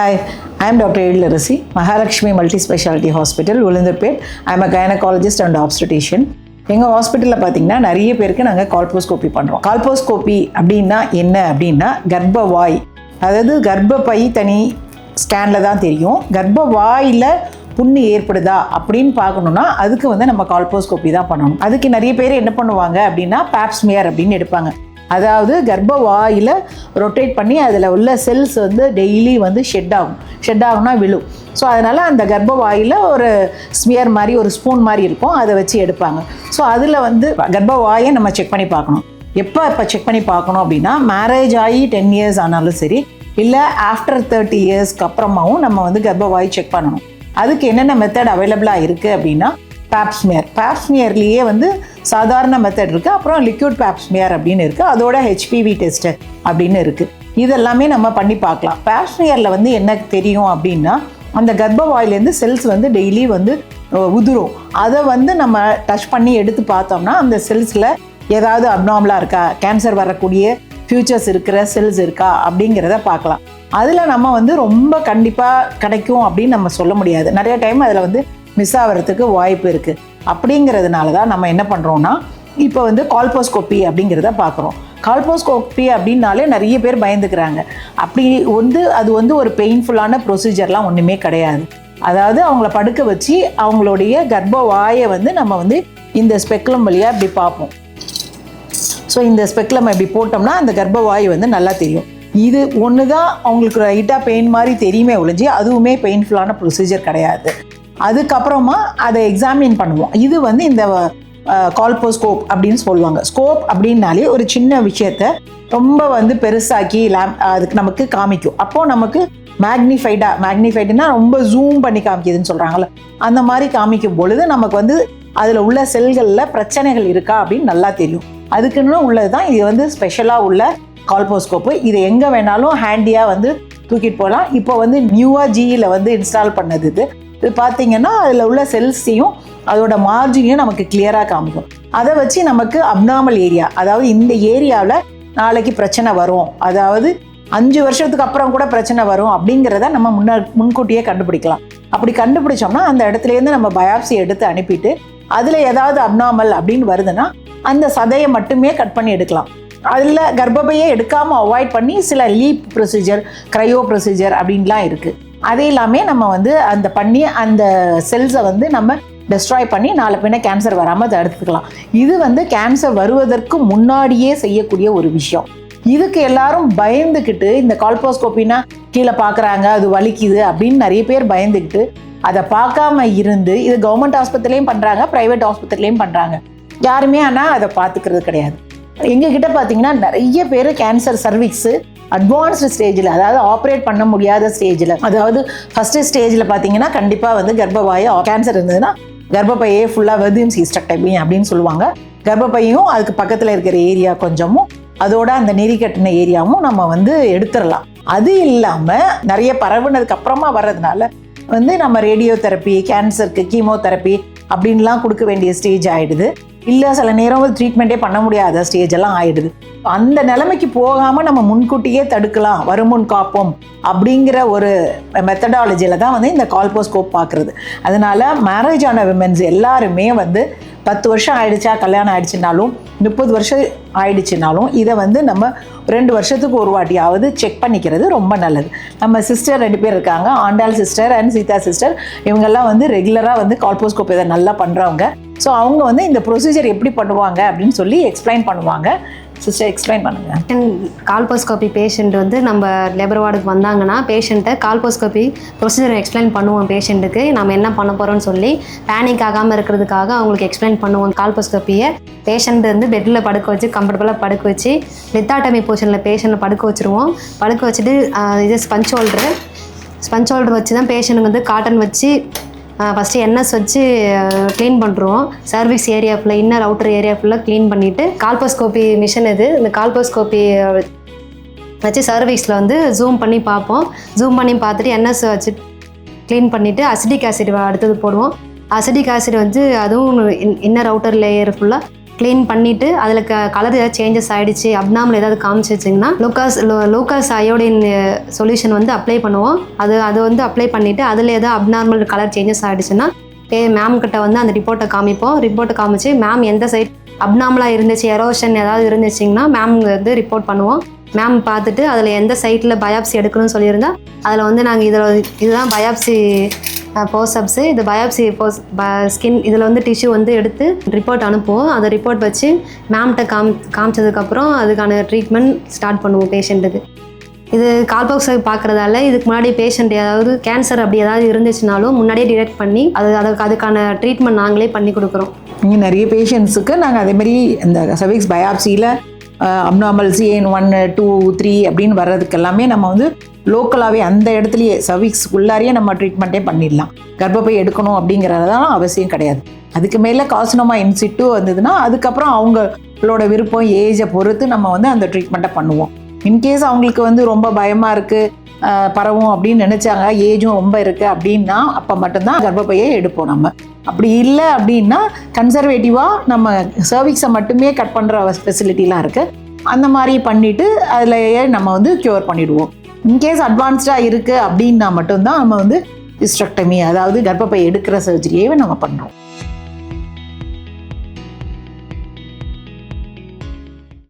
Hi, I am Dr. Edlarasi, Mahalakshmi Multi Speciality Hospital, Ulundarpet. I am a gynecologist and obstetrician. எங்கள் ஹாஸ்பிட்டலில் பார்த்தீங்கன்னா நிறைய பேருக்கு நாங்கள் கால்போஸ்கோப்பி பண்ணுறோம் கால்போஸ்கோப்பி அப்படின்னா என்ன அப்படின்னா கர்ப்பவாய் அதாவது கர்ப்பப்பை தனி ஸ்கேனில் தான் தெரியும் கர்ப்பவாயில் புண்ணு ஏற்படுதா அப்படின்னு பார்க்கணுன்னா அதுக்கு வந்து நம்ம கால்போஸ்கோப்பி தான் பண்ணணும் அதுக்கு நிறைய பேர் என்ன பண்ணுவாங்க அப்படின்னா பேப்ஸ்மியர் அப்படின்னு எடுப்பாங்க அதாவது கர்ப்ப வாயில் ரொட்டேட் பண்ணி அதில் உள்ள செல்ஸ் வந்து டெய்லி வந்து ஷெட் ஆகும். ஷெட் ஆகும்னா விழும். ஸோ அதனால் அந்த கர்ப்ப வாயில் ஒரு ஸ்மியர் மாதிரி ஒரு ஸ்பூன் மாதிரி இருக்கும். அதை வச்சு எடுப்பாங்க. ஸோ அதில் வந்து கர்ப்ப வாயை நம்ம செக் பண்ணி பார்க்கணும். எப்போ இப்போ செக் பண்ணி பார்க்கணும் அப்படின்னா மேரேஜ் ஆகி டென் இயர்ஸ் ஆனாலும் சரி இல்லை ஆஃப்டர் தேர்ட்டி இயர்ஸ்க்கு அப்புறமாவும் நம்ம வந்து கர்ப்பவாய் செக் பண்ணணும். அதுக்கு என்னென்ன மெத்தட் அவைலபிளாக இருக்குது அப்படின்னா பேப்ஸ்மியர் பேப்ஸ்மியர்லேயே வந்து சாதாரண மெத்தட் இருக்குது அப்புறம் லிக்யூட் பேப்ஸ்மியர் அப்படின்னு இருக்குது அதோட ஹெச்பிவி டெஸ்ட்டு அப்படின்னு இருக்குது இதெல்லாமே நம்ம பண்ணி பார்க்கலாம். பேப்ஸ்மியரில் வந்து என்ன தெரியும் அப்படின்னா அந்த கர்ப்பவாயிலேருந்து செல்ஸ் வந்து டெய்லி வந்து உதிரும். அதை வந்து நம்ம டச் பண்ணி எடுத்து பார்த்தோம்னா அந்த செல்ஸில் ஏதாவது அப்னாமலாக இருக்கா? கேன்சர் வரக்கூடிய ஃபியூச்சர்ஸ் இருக்கிற செல்ஸ் இருக்கா? அப்படிங்கிறத பார்க்கலாம். அதில் நம்ம வந்து ரொம்ப கண்டிப்பாக கிடைக்கும் அப்படின்னு நம்ம சொல்ல முடியாது. நிறைய டைம் அதில் வந்து மிஸ் ஆகிறதுக்கு வாய்ப்பு இருக்குது அப்படிங்கிறதுனால தான் நம்ம என்ன பண்ணுறோன்னா இப்போ வந்து கால்போஸ்கோப்பி அப்படிங்கிறத பார்க்குறோம் கால்போஸ்கோப்பி அப்படின்னாலே நிறைய பேர் பயந்துக்கிறாங்க. அப்படி வந்து அது வந்து ஒரு பெயின்ஃபுல்லான ப்ரொசீஜர்லாம் ஒன்றுமே கிடையாது. அதாவது அவங்கள படுக்க வச்சு அவங்களுடைய கர்ப்ப வாயை வந்து நம்ம வந்து இந்த ஸ்பெக்லம் வழியாக இப்படி பார்ப்போம். ஸோ இந்த ஸ்பெக்லம் இப்படி போட்டோம்னா அந்த கர்ப்பவாய் வந்து நல்லா தெரியும். இது ஒன்று தான் அவங்களுக்கு லைட்டாக பெயின் மாதிரி தெரியுமே ஒழிஞ்சு அதுவுமே பெயின்ஃபுல்லான ப்ரொசீஜர் கிடையாது. அதுக்கப்புறமா அதை எக்ஸாமின் பண்ணுவோம். இது வந்து இந்த கால்போஸ்கோப் அப்படின்னு சொல்லுவாங்க. ஸ்கோப் அப்படின்னாலே ஒரு சின்ன விஷயத்த ரொம்ப வந்து பெருசாக்கி லேம் அதுக்கு நமக்கு காமிக்கும். அப்போது நமக்கு மேக்னிஃபைடாக மேக்னிஃபைடுனா ரொம்ப ஜூம் பண்ணி காமிக்குதுன்னு சொல்கிறாங்கல்ல அந்த மாதிரி காமிக்கும் பொழுது நமக்கு வந்து அதில் உள்ள செல்களில் பிரச்சனைகள் இருக்கா அப்படின்னு நல்லா தெரியும். அதுக்குன்னு உள்ளது தான் இது வந்து ஸ்பெஷலாக உள்ள கால்போஸ்கோப்பு இது எங்கே வேணாலும் ஹேண்டியாக வந்து தூக்கிட்டு போகலாம். இப்போ வந்து நியூவாக ஜியில் வந்து இன்ஸ்டால் பண்ணது இது. இது பார்த்தீங்கன்னா அதில் உள்ள செல்ஸையும் அதோட மார்ஜினையும் நமக்கு கிளியராக காமிக்கும். அதை வச்சு நமக்கு அப்னாமல் ஏரியா அதாவது இந்த ஏரியாவில் நாளைக்கு பிரச்சனை வரும். அதாவது அஞ்சு வருஷத்துக்கு அப்புறம் கூட பிரச்சனை வரும் அப்படிங்கிறத நம்ம முன்னா முன்கூட்டியே கண்டுபிடிக்கலாம். அப்படி கண்டுபிடிச்சோம்னா அந்த இடத்துலேருந்து நம்ம பயாப்சி எடுத்து அனுப்பிட்டு அதில் ஏதாவது அப்னாமல் அப்படின்னு வருதுன்னா அந்த சதையை மட்டுமே கட் பண்ணி எடுக்கலாம். அதில் கர்ப்பப்பையே எடுக்காமல் அவாய்ட் பண்ணி சில லீப் ப்ரொசீஜர் க்ரையோ ப்ரொசீஜர் அப்படின்லாம் இருக்குது அது எல்லாமே நம்ம வந்து அந்த பண்ணி அந்த செல்ஸை வந்து நம்ம டெஸ்ட்ராய் பண்ணி நாலு பின்ன கேன்சர் வராமல் தடுத்துக்கலாம். இது வந்து கேன்சர் வருவதற்கு முன்னாடியே செய்யக்கூடிய ஒரு விஷயம். இதுக்கு எல்லாரும் பயந்துக்கிட்டு இந்த கால்போஸ்கோப்பினா கீழே பார்க்குறாங்க அது வலிக்குது அப்படின்னு நிறைய பேர் பயந்துக்கிட்டு அதை பார்க்காம இருந்து இது கவர்மெண்ட் ஆஸ்பத்திரிலையும் பண்ணுறாங்க ப்ரைவேட் ஆஸ்பத்திரிலையும் பண்ணுறாங்க யாருமே ஆனால் அதை பார்த்துக்கிறது கிடையாது. எங்ககிட்ட பார்த்தீங்கன்னா நிறைய பேர் கேன்சர் சர்விக்ஸு அட்வான்ஸ்டு ஸ்டேஜில் அதாவது ஆப்ரேட் பண்ண முடியாத ஸ்டேஜில் அதாவது ஃபஸ்ட்டு ஸ்டேஜில் பார்த்தீங்கன்னா கண்டிப்பாக வந்து கர்ப்பவாய கேன்சர் இருந்ததுன்னா கர்ப்பப்பையே ஃபுல்லாக வெதியம் சீஸ்டக்டமி அப்படின்னு சொல்லுவாங்க. கர்ப்பப்பையும் அதுக்கு பக்கத்தில் இருக்கிற ஏரியா கொஞ்சமும் அதோட அந்த நெறி கட்டின ஏரியாவும் நம்ம வந்து எடுத்துடலாம். அது இல்லாமல் நிறைய பரவுனதுக்கு அப்புறமா வர்றதுனால வந்து நம்ம ரேடியோ தெரப்பி கேன்சருக்கு கீமோதெரப்பி அப்படின்லாம் கொடுக்க வேண்டிய ஸ்டேஜ் ஆகிடுது இல்லை சில நேரம் ட்ரீட்மெண்ட்டே பண்ண முடியாத ஸ்டேஜ் எல்லாம் ஆயிடுது. அந்த நிலைமைக்கு போகாமல் நம்ம முன்கூட்டியே தடுக்கலாம் வருமுன் காப்போம் அப்படிங்கிற ஒரு மெத்தடாலஜியில் தான் வந்து இந்த கால்போஸ்கோப் பார்க்குறது அதனால மேரேஜ் ஆன விமென்ஸ் எல்லாருமே வந்து பத்து வருஷம் ஆயிடுச்சா கல்யாணம் ஆயிடுச்சுனாலும் முப்பது வருஷம் ஆயிடுச்சுனாலும் இதை வந்து நம்ம ரெண்டு வருஷத்துக்கு ஒரு வாட்டியாவது செக் பண்ணிக்கிறது ரொம்ப நல்லது. நம்ம சிஸ்டர் ரெண்டு பேர் இருக்காங்க Andal sister and Seetha sister இவங்கெல்லாம் வந்து ரெகுலராக வந்து கால்போஸ்கோப் இதை நல்லா பண்ணுறவங்க ஸோ அவங்க வந்து இந்த ப்ரொசீஜர் எப்படி பண்ணுவாங்க அப்படின்னு சொல்லி எக்ஸ்பிளைன் பண்ணுவாங்க. சிஸ்டர் எக்ஸ்பிளைன் பண்ணுங்கள் கால்போஸ்கோபி பேஷண்ட் வந்து நம்ம லேபர் வார்டுக்கு வந்தாங்கன்னா பேஷண்ட்டை கால்போஸ்கோபி ப்ரொசீஜர் எக்ஸ்பிளைன் பண்ணுவோம் பேஷண்ட்டுக்கு நம்ம என்ன பண்ண போகிறோம்னு சொல்லி பேனிக் ஆகாமல் இருக்கிறதுக்காக அவங்களுக்கு எக்ஸ்பிளைன் பண்ணுவோம் கால்போஸ்கோப்பியை பேஷண்ட் வந்து பெட்டில் படுக்க வச்சு கம்ஃபர்டபுளாக படுக்க வச்சு லித்தாட்டமி பொசிஷனில் பேஷண்ட்டை படுக்க வச்சுருவோம். படுக்க வச்சுட்டு இது ஸ்பஞ்ச் ஹோல்டரு ஸ்பஞ்ச் ஹோல்டர் வச்சு தான் பேஷண்ட்டுக்கு வந்து காட்டன் வச்சு ஃபஸ்ட்டு என்எஸ் வச்சு க்ளீன் பண்ணுறோம் சர்வீஸ் ஏரியா ஃபுல்லாக இன்னர் அவுட்டர் ஏரியா ஃபுல்லாக க்ளீன் பண்ணிவிட்டு கால்போஸ்கோப்பி மிஷின் இது. இந்த கால்போஸ்கோப்பி வச்சு சர்வீஸில் வந்து ஜூம் பண்ணி பார்ப்போம். ஜூம் பண்ணி பார்த்துட்டு என்எஸ் வச்சு க்ளீன் பண்ணிவிட்டு அசிடிக் ஆசிட் அடுத்தது போடுவோம். அசிடிக் ஆசிட் வந்து அதுவும் இன்னர் அவுட்டர் லேயர் ஃபுல்லாக க்ளீன் பண்ணிவிட்டு அதில் க கலர் ஏதாவது சேஞ்சஸ் ஆகிடுச்சு அப்னாமல் ஏதாவது காமிச்சிச்சிங்கன்னா லோக்காஸ் லோக்காஸ் அயோடின் சொல்யூஷன் வந்து அப்ளை பண்ணுவோம். அது அது வந்து அப்ளை பண்ணிவிட்டு அதில் ஏதாவது அப்நார்மல் கலர் சேஞ்சஸ் ஆகிடுச்சுன்னா ஏ மேம் கிட்ட வந்து அந்த ரிப்போர்ட்டை காமிப்போம். ரிப்போர்ட்டை காமிச்சு மேம் எந்த சைட் அப்னாமலாக இருந்துச்சு எரோஷன் ஏதாவது இருந்துச்சிங்கன்னா மேம் வந்து ரிப்போர்ட் பண்ணுவோம். மேம் பார்த்துட்டு அதில் எந்த சைட்டில் பயாப்சி எடுக்கணும்னு சொல்லியிருந்தா அதில் வந்து நாங்கள் இதில் இதுதான் பயாப்சி போஸ்அப்ஸு இது பயாப்சி போஸ் ஸ்கின் இதில் வந்து டிஷ்யூ வந்து எடுத்து ரிப்போர்ட் அனுப்புவோம். அந்த ரிப்போர்ட் வச்சு மேம்கிட்ட காம் காமிச்சதுக்கப்புறம் அதுக்கான ட்ரீட்மெண்ட் ஸ்டார்ட் பண்ணுவோம் பேஷண்ட்டுக்கு இது கால்பாக்ஸ் பார்க்குறதால இதுக்கு முன்னாடி பேஷண்ட் ஏதாவது கேன்சர் அப்படி ஏதாவது இருந்துச்சுனாலும் முன்னாடியே டிடெக்ட் பண்ணி அது அதுக்கு அதுக்கான ட்ரீட்மெண்ட் நாங்களே பண்ணி கொடுக்குறோம். இங்கே நிறைய பேஷண்ட்ஸுக்கு நாங்கள் அதேமாதிரி இந்த cervix பயாப்சியில் abnormal CIN one two three அப்படின்னு வர்றதுக்கு எல்லாமே நம்ம வந்து லோக்கலாகவே அந்த இடத்துலையே சர்விக்ஸ் உள்ளாரையே நம்ம ட்ரீட்மெண்ட்டே பண்ணிடலாம். கர்ப்பப்பை எடுக்கணும் அப்படிங்கிறதெல்லாம் அவசியம் கிடையாது. அதுக்கு மேலே காசுனமா இன்சிட்டு வந்ததுன்னா அதுக்கப்புறம் அவங்களோட விருப்பம் ஏஜை பொறுத்து நம்ம வந்து அந்த ட்ரீட்மெண்ட்டை பண்ணுவோம். இன்கேஸ் அவங்களுக்கு வந்து ரொம்ப பயமாக இருக்குது பரவும் அப்படின்னு நினச்சாங்க ஏஜும் ரொம்ப இருக்குது அப்படின்னா அப்போ மட்டும்தான் கர்ப்பப்பையை எடுப்போம் நம்ம. அப்படி இல்லை அப்படின்னா கன்சர்வேட்டிவாக நம்ம சர்விக்ஸை மட்டுமே கட் பண்ணுற ஃபெசிலிட்டிலாம் இருக்குது அந்த மாதிரி பண்ணிவிட்டு அதிலேயே நம்ம வந்து க்யூர் பண்ணிவிடுவோம் இன்கேஸ் அட்வான்ஸ்டாக இருக்குது அப்படின்னா மட்டும்தான் நம்ம வந்து இஸ்ட்ரக்டமி அதாவது கர்ப்பப்பை எடுக்கிற சர்ஜரியே நம்ம பண்ணுறோம்